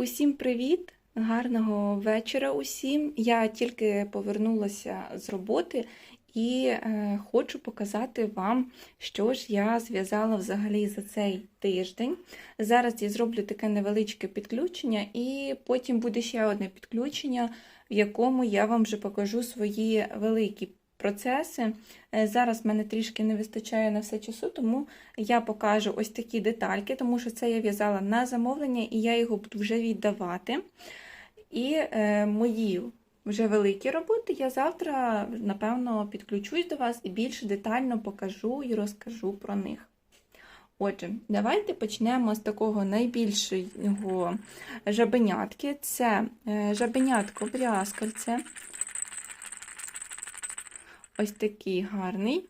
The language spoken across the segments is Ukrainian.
Усім привіт! Гарного вечора усім. Я тільки повернулася з роботи і е, хочу показати вам, що ж я зв'язала взагалі за цей тиждень. Зараз я зроблю таке невеличке підключення, і потім буде ще одне підключення, в якому я вам вже покажу свої великі процеси. Е, Зараз в мене трішки не вистачає на все часу, тому я покажу ось такі детальки, тому що це я в'язала на замовлення, і я його буду вже віддавати. І е, мої вже великі роботи я завтра, напевно, підключусь до вас і більш детально покажу і розкажу про них. Отже, давайте почнемо з такого найбільшого жабенятки. Це е, жабенятко брязкальце. Ось такий гарний.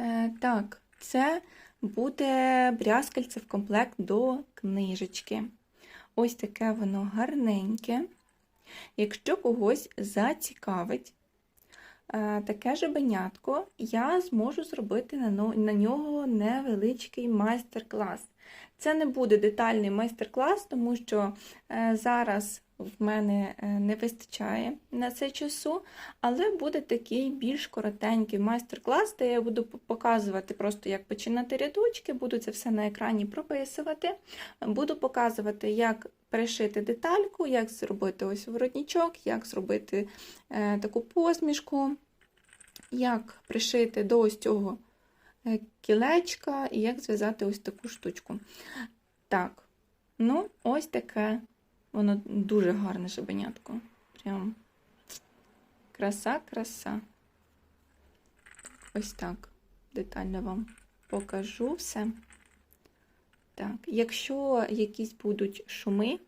Е, так, це буде брязкальце в комплект до книжечки. Ось таке воно гарненьке. Якщо когось зацікавить е, таке жабенятко, я зможу зробити на, на нього невеличкий майстер-клас. Це не буде детальний майстер-клас, тому що е, зараз в мене е, не вистачає на це часу, але буде такий більш коротенький майстер-клас, де я буду показувати просто, як починати рядочки, буду це все на екрані прописувати. Буду показувати, як пришити детальку, як зробити ось воротничок, як зробити е, таку посмішку, як пришити до ось цього е, кілечка і як зв'язати ось таку штучку. Так, ну, ось таке. Воно дуже гарне жабенятко. Прям краса-краса. Ось так. Детально вам покажу все. Так, якщо якісь будуть шуми,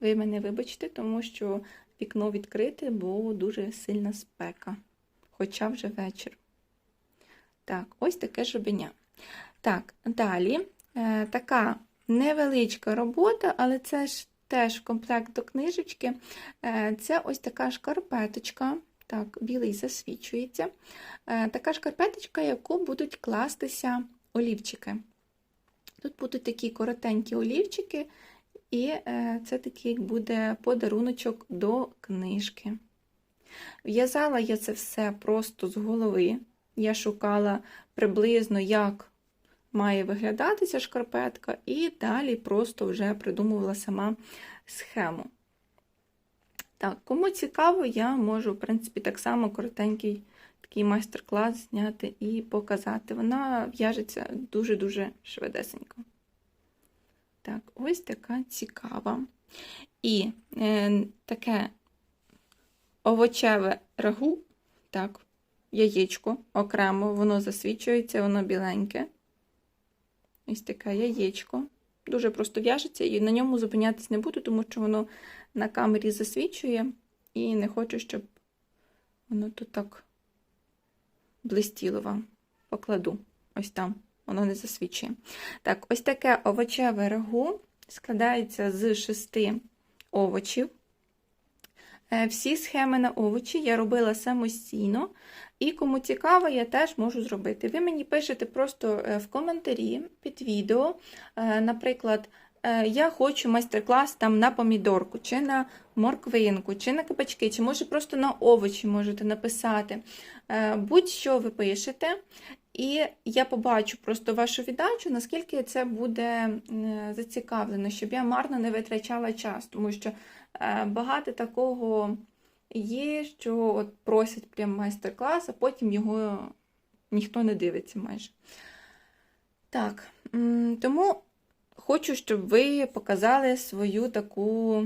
ви мене вибачте, тому що вікно відкрите, бо дуже сильна спека. Хоча вже вечір. Так, ось таке жабеня. Так, далі е, така невеличка робота, але це ж теж комплект до книжечки. Е, це ось така шкарпеточка. Так, білий засвічується. Е, така шкарпеточка, яку будуть кластися олівчики. Тут будуть такі коротенькі олівчики, і е, це такий буде подаруночок до книжки. В'язала я це все просто з голови. Я шукала приблизно, як має виглядати ця шкарпетка, і далі просто вже придумувала сама схему. Так, кому цікаво, я можу, в принципі, так само коротенький такий майстер-клас зняти і показати. Вона в'яжеться дуже-дуже швидесенько. Так, ось така цікава. І е, таке овочеве рагу, так, яєчко окремо, воно засвічується, воно біленьке. Ось таке яєчко. Дуже просто в'яжеться, і на ньому зупинятись не буду, тому що воно на камері засвічує, і не хочу, щоб воно тут так блистіло вам. Покладу. Ось там, воно не засвічує. Так, ось таке овочеве рагу складається з шести овочів. Всі схеми на овочі я робила самостійно, і кому цікаво, я теж можу зробити. Ви мені пишете просто в коментарі під відео, наприклад, я хочу майстер-клас там на помідорку, чи на морквинку, чи на кабачки, чи може просто на овочі можете написати. Будь-що ви пишете, і я побачу просто вашу віддачу, наскільки це буде зацікавлено, щоб я марно не витрачала час, тому що багато такого є, що от просять прям майстер-клас, а потім його ніхто не дивиться майже. Так, тому хочу, щоб ви показали свою таку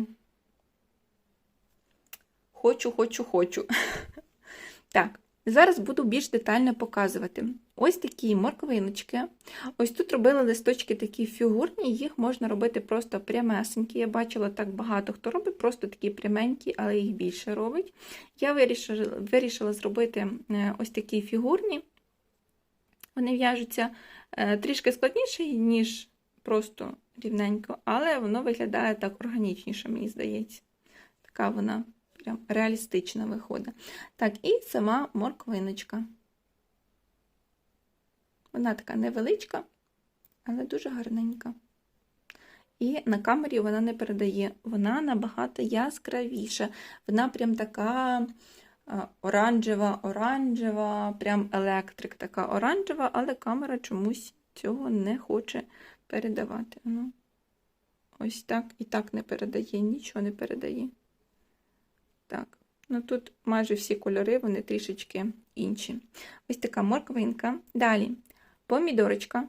хочу, хочу, хочу. Так. Зараз буду більш детально показувати. Ось такі морквиночки. Ось тут робила листочки такі фігурні, їх можна робити просто прямесенькі. Я бачила так багато хто робить, просто такі пряменькі, але їх більше робить. Я вирішила, вирішила зробити ось такі фігурні. Вони в'яжуться трішки складніше, ніж просто рівненько, але воно виглядає так органічніше, мені здається. Така вона прям реалістична виходить. Так, і сама морквиночка. Вона така невеличка, але дуже гарненька. І на камері вона не передає. Вона набагато яскравіша. Вона прям така оранжева, оранжева, прям електрик така оранжева, але камера чомусь цього не хоче передавати. Ну, ось так і так не передає, нічого не передає. Так, ну тут майже всі кольори, вони трішечки інші. Ось така морквинка. Далі помідорочка.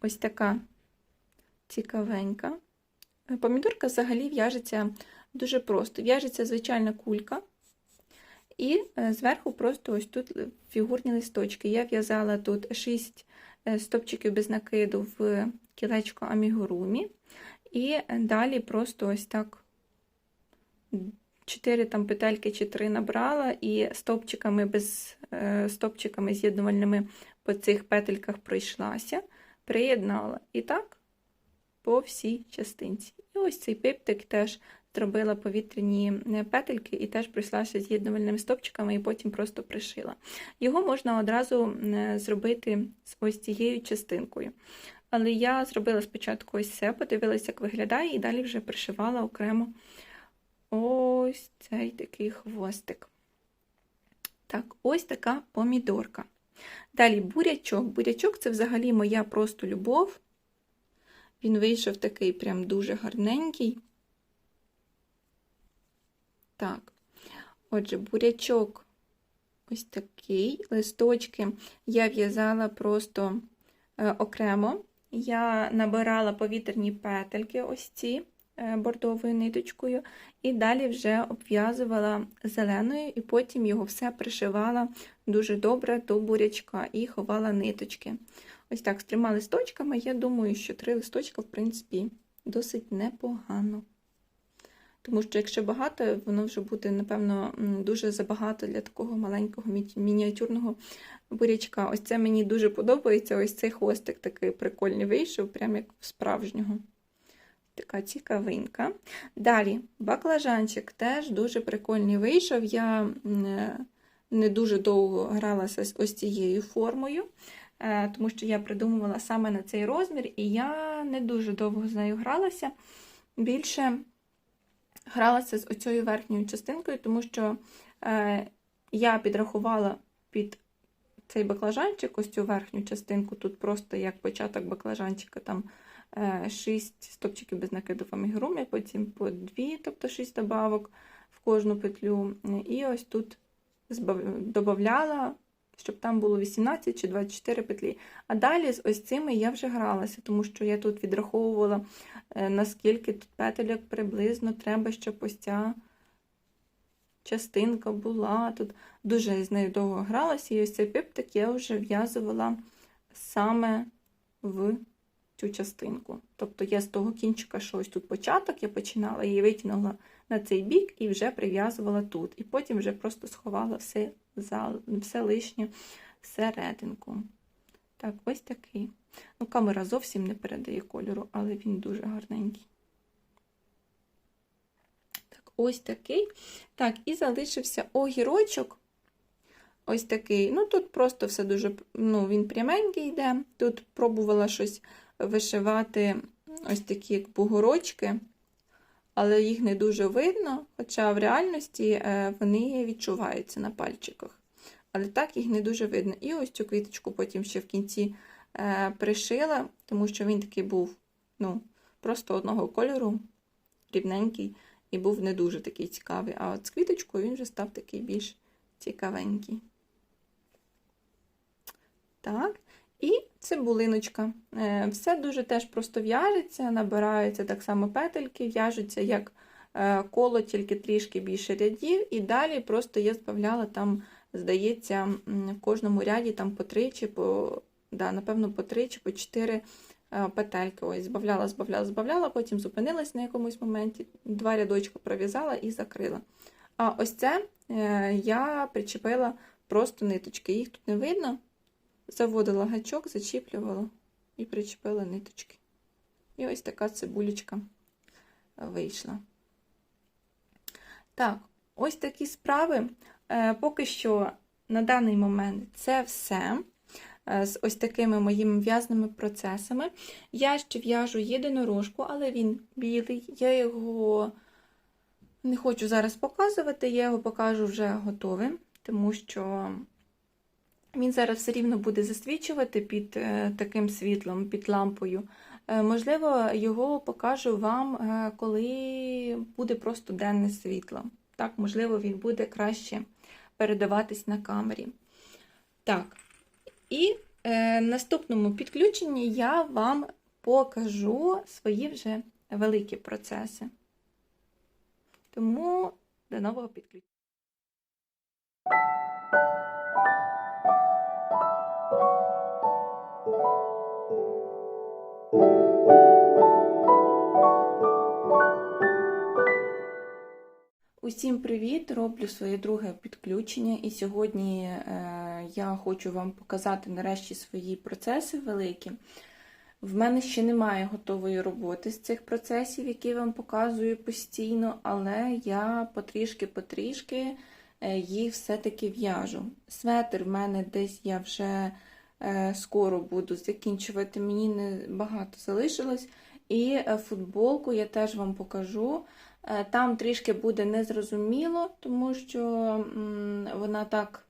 Ось така цікавенька. Е, Помідорка взагалі в'яжеться дуже просто. В'яжеться звичайна кулька. І е, зверху просто ось тут фігурні листочки. Я в'язала тут 6 стопчиків без накиду в кілечко амігурумі. І далі просто ось так 4 там петельки чи 3 набрала, і стопчиками без е, стопчиками з'єднувальними по цих петельках пройшлася, приєднала. І так по всій частинці. І ось цей пиптик теж зробила повітряні е, петельки і теж пройшлася з'єднувальними стопчиками, і потім просто пришила. Його можна одразу е, зробити з ось цією частинкою. Але я зробила спочатку ось це, подивилася, як виглядає, і далі вже пришивала окремо ось цей такий хвостик. Так, ось така помідорка. Далі бурячок. Бурячок це взагалі моя просто любов. Він вийшов такий прям дуже гарненький. Так, отже, бурячок ось такий. Листочки я в'язала просто е, окремо. Я набирала повітряні петельки, ось ці бордовою ниточкою, і далі вже обв'язувала зеленою, і потім його все пришивала дуже добре до бурячка і ховала ниточки. Ось так, з трьома листочками, я думаю, що три листочка, в принципі, досить непогано. Тому що, якщо багато, воно вже буде, напевно, дуже забагато для такого маленького мініатюрного бурячка. Ось це мені дуже подобається. Ось цей хвостик такий прикольний вийшов, прям як в справжнього. Така цікавинка. Далі, баклажанчик теж дуже прикольний вийшов. Я не дуже довго гралася з ось цією формою, е, тому що я придумувала саме на цей розмір, і я не дуже довго з нею гралася. Більше гралася з оцією верхньою частинкою, тому що е, я підрахувала під цей баклажанчик, ось цю верхню частинку, тут просто як початок баклажанчика, там 6 е, стопчиків без накиду амігурумі, потім по 2, тобто 6 добавок в кожну петлю. І ось тут додавала, щоб там було 18 чи 24 петлі. А далі з ось цими я вже гралася, тому що я тут відраховувала, е, наскільки тут петельок приблизно треба, щоб ось ця частинка була. Тут дуже з нею довго гралася, і ось цей пиптик я вже в'язувала саме в цю частинку. Тобто я з того кінчика, що ось тут початок, я починала її витягнула на цей бік і вже прив'язувала тут. І потім вже просто сховала все, все лишнє всерединку. Так, ось такий. Ну, камера зовсім не передає кольору, але він дуже гарненький. Так, ось такий. Так, і залишився огірочок. Ось такий. Ну, тут просто все дуже, ну, він пряменький йде. Тут пробувала щось вишивати ось такі як бугорочки, але їх не дуже видно, хоча в реальності е, вони відчуваються на пальчиках. Але так їх не дуже видно. І ось цю квіточку потім ще в кінці е, пришила, тому що він такий був ну, просто одного кольору, рівненький, і був не дуже такий цікавий. А от з квіточкою він вже став такий більш цікавенький. Так, цибулиночка. Е, все дуже теж просто в'яжеться, набираються так само петельки, в'яжуться як е, коло, тільки трішки більше рядів. І далі просто я збавляла там, здається, в кожному ряді там по три чи по, да, напевно, по три чи по чотири е, петельки. Ось, збавляла, збавляла, збавляла, потім зупинилась на якомусь моменті, два рядочки пров'язала і закрила. А ось це я причепила просто ниточки, їх тут не видно. Заводила гачок, зачіплювала і причепила ниточки. І ось така цибулечка вийшла. Так, ось такі справи. Е, поки що на даний момент це все. е, з ось такими моїми в'язними процесами. Я ще в'яжу єдинорожку, але він білий. Я його не хочу зараз показувати, я його покажу вже готовим, тому що він зараз все рівно буде засвічувати під е, таким світлом, під лампою. Е, Можливо, його покажу вам, е, коли буде просто денне світло. Так, можливо, він буде краще передаватись на камері. Так, і е, наступному підключенні я вам покажу свої вже великі процеси. Тому до нового підключення. Усім привіт! Роблю своє друге підключення, і сьогодні е, я хочу вам показати нарешті свої процеси великі. В мене ще немає готової роботи з цих процесів, які вам показую постійно, але я потрішки-потрішки е, їх все-таки в'яжу. Светр в мене десь я вже е, скоро буду закінчувати, мені не багато залишилось. І футболку я теж вам покажу. Е, Там трішки буде незрозуміло, тому що вона так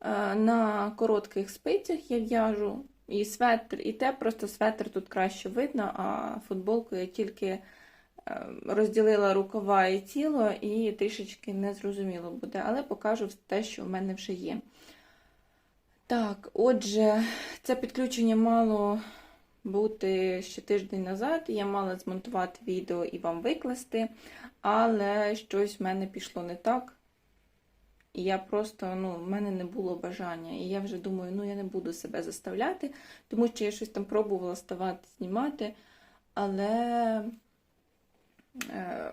е, на коротких спицях я в'яжу і светр, і те, просто светр тут краще видно, а футболку я тільки е, розділила рукава і тіло, і трішечки незрозуміло буде, але покажу те, що в мене вже є. Так, отже, це підключення мало бути ще тиждень назад. Я мала змонтувати відео і вам викласти, але щось в мене пішло не так. І я просто, ну, в мене не було бажання. І я вже думаю, ну я не буду себе заставляти, тому що я щось там пробувала ставати, знімати. Але, е,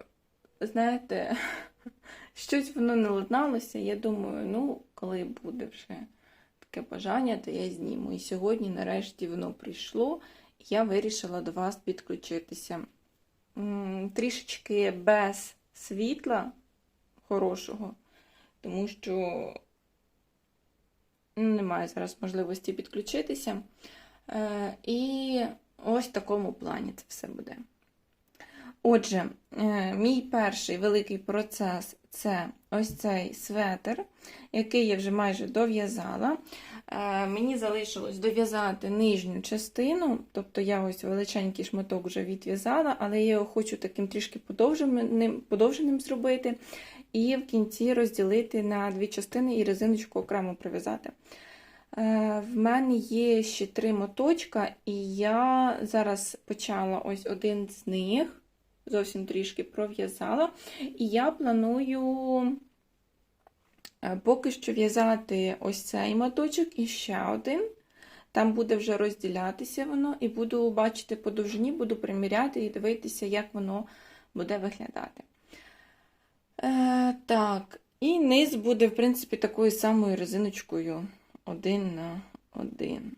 знаєте, щось воно не ладналося. Я думаю, ну, коли буде вже таке бажання, то я зніму. І сьогодні, нарешті, воно прийшло, я вирішила до вас підключитися. Трішечки без світла хорошого, тому що немає зараз можливості підключитися. Е, І ось в такому плані це все буде. Отже, е, мій перший великий процес це ось цей светр, який я вже майже дов'язала. Е, Мені залишилось дов'язати нижню частину, тобто я ось величенький шматок вже відв'язала, але я його хочу таким трішки подовженим, подовженим зробити, і в кінці розділити на дві частини і резиночку окремо прив'язати. Е, В мене є ще три моточка, і я зараз почала ось один з них, зовсім трішки пров'язала. І я планую е, поки що в'язати ось цей моточок і ще один. Там буде вже розділятися воно, і буду бачити по довжині, буду приміряти і дивитися, як воно буде виглядати. Е, так, і низ буде, в принципі, такою самою резиночкою один на один.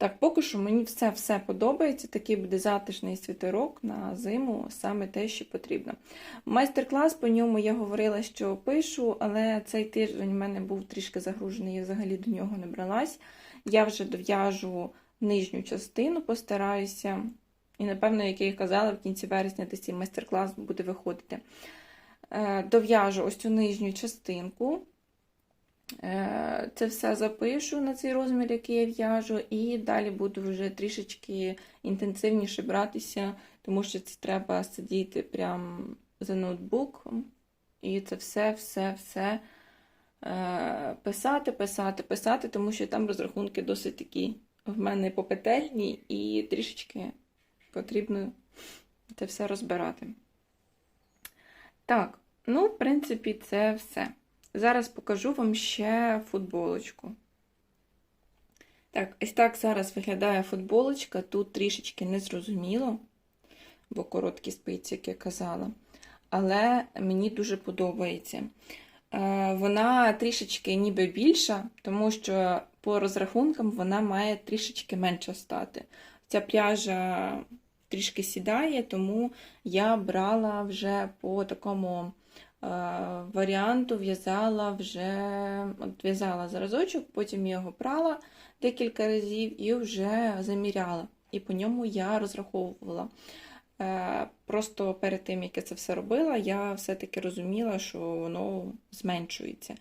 Так, поки що мені все-все подобається. Такий буде затишний світерок на зиму, саме те, що потрібно. Майстер-клас по ньому я говорила, що пишу, але цей тиждень в мене був трішки загружений, я взагалі до нього не бралась. Я вже дов'яжу нижню частину, постараюся. І, напевно, як я і казала, в кінці вересня десь цей майстер-клас буде виходити. Е, Дов'яжу ось цю нижню частинку. Е, Це все запишу на цей розмір, який я в'яжу, і далі буду вже трішечки інтенсивніше братися, тому що це треба сидіти прямо за ноутбуком. І це все, все, все е, писати, писати, писати, тому що там розрахунки досить такі в мене попетельні, і трішечки потрібно це все розбирати. Так, ну, в принципі, це все. Зараз покажу вам ще футболочку. Так, ось так зараз виглядає футболочка. Тут трішечки незрозуміло, бо короткі спиці, як я казала. Але мені дуже подобається. Е, Вона трішечки ніби більша, тому що по розрахункам вона має трішечки менше стати. Ця пряжа трішки сідає, тому я брала вже по такому варіанту в'язала вже от в'язала зразочок, потім я його прала декілька разів і вже заміряла. І по ньому я розраховувала. Е, Просто перед тим, як я це все робила, я все-таки розуміла, що воно зменшується.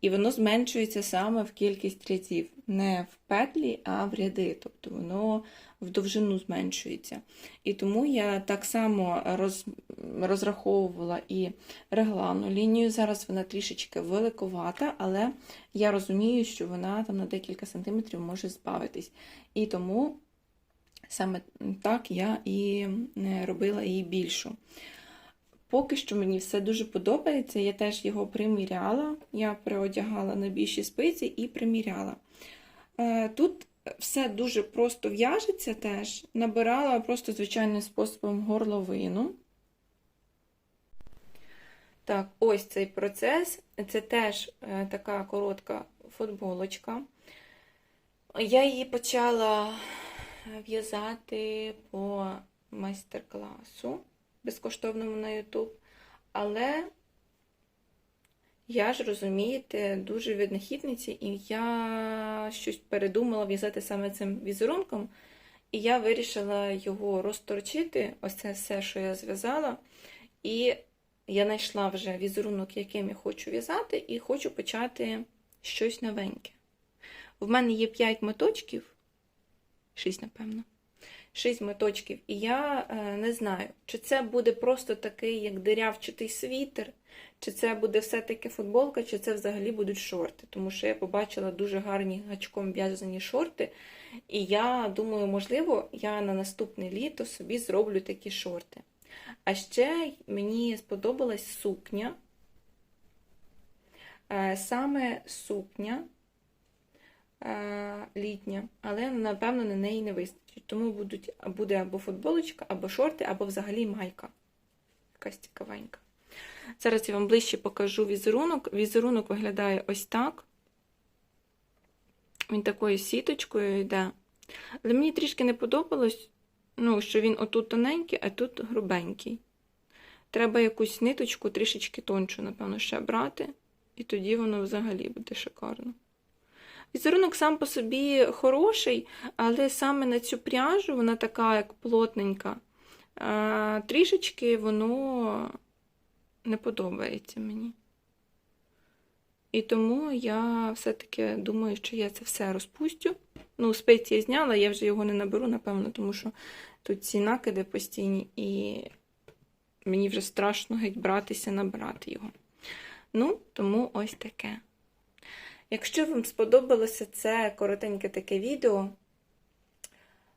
І воно зменшується саме в кількість рядів. Не в петлі, а в ряди. Тобто воно в довжину зменшується. І тому я так само роз, розраховувала і реглану лінію. Зараз вона трішечки великовата, але я розумію, що вона там на декілька сантиметрів може збавитись. І тому саме так я і е, робила її більшу. Поки що мені все дуже подобається, я теж його приміряла, я переодягала на більші спиці і приміряла. Е, Тут все дуже просто в'яжеться теж, набирала просто звичайним способом горловину. Так, ось цей процес. Це теж е, така коротка футболочка. Я її почала в'язати по майстер-класу безкоштовному на YouTube, але я ж, розумієте, дуже віднахідниці, і я щось передумала в'язати саме цим візерунком, і я вирішила його розторчити, ось це все, що я зв'язала. І я знайшла вже візерунок, яким я хочу в'язати, і хочу почати щось новеньке. В мене є 5 моточків, 6, напевно. 6 моточків, і я е, не знаю, чи це буде просто такий, як дирявчатий світер, чи це буде все-таки футболка, чи це взагалі будуть шорти. Тому що я побачила дуже гарні гачком в'язані шорти. І я думаю, можливо, я на наступне літо собі зроблю такі шорти. А ще мені сподобалась сукня. Е, Саме сукня літня, але, напевно, на неї не вистачить. Тому будуть, буде або футболочка, або шорти, або взагалі майка. Якась цікавенька. Зараз я вам ближче покажу візерунок. Візерунок виглядає ось так. Він такою сіточкою йде. Але мені трішки не подобалось, ну, що він отут тоненький, а тут грубенький. Треба якусь ниточку трішечки тоншу, напевно, ще брати, і тоді воно взагалі буде шикарно. Візерунок сам по собі хороший, але саме на цю пряжу, вона така, як плотненька, трішечки воно не подобається мені. І тому я все-таки думаю, що я це все розпустю. Ну, спиці я зняла, я вже його не наберу, напевно, тому що тут ці накиди постійні, і мені вже страшно геть братися, набирати його. Ну, тому ось таке. Якщо вам сподобалося це коротеньке таке відео,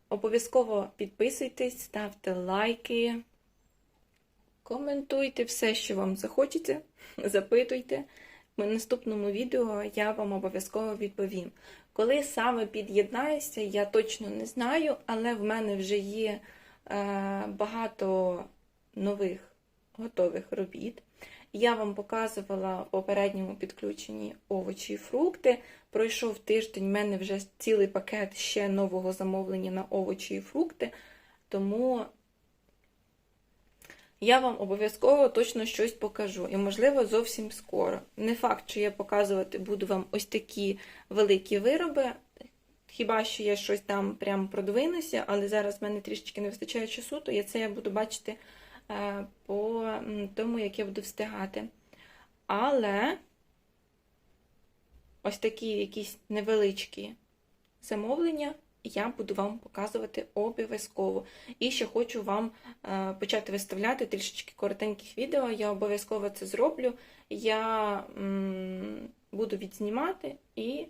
обов'язково підписуйтесь, ставте лайки, коментуйте все, що вам захочеться, запитуйте. В наступному відео я вам обов'язково відповім. Коли саме під'єднаюся, я точно не знаю, але в мене вже є е, багато нових готових робіт. Я вам показувала в попередньому підключенні овочі і фрукти. Пройшов тиждень, в мене вже цілий пакет ще нового замовлення на овочі і фрукти. Тому я вам обов'язково точно щось покажу. І, можливо, зовсім скоро. Не факт, що я показувати буду вам ось такі великі вироби. Хіба що я щось там прям продвинуся, але зараз в мене трішечки не вистачає часу, то я це я буду бачити по тому, як я буду встигати. Але ось такі якісь невеличкі замовлення я буду вам показувати обов'язково. І ще хочу вам е, почати виставляти трішечки коротеньких відео. Я обов'язково це зроблю. Я буду відзнімати і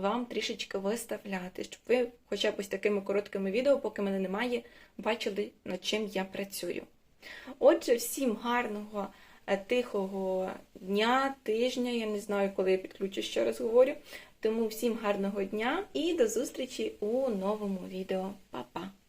вам трішечки виставляти, щоб ви хоча б ось такими короткими відео, поки мене немає, бачили, над чим я працюю. Отже, всім гарного, е, тихого дня, тижня. Я не знаю, коли я підключу, ще раз говорю. Тому всім гарного дня і до зустрічі у новому відео. Па-па!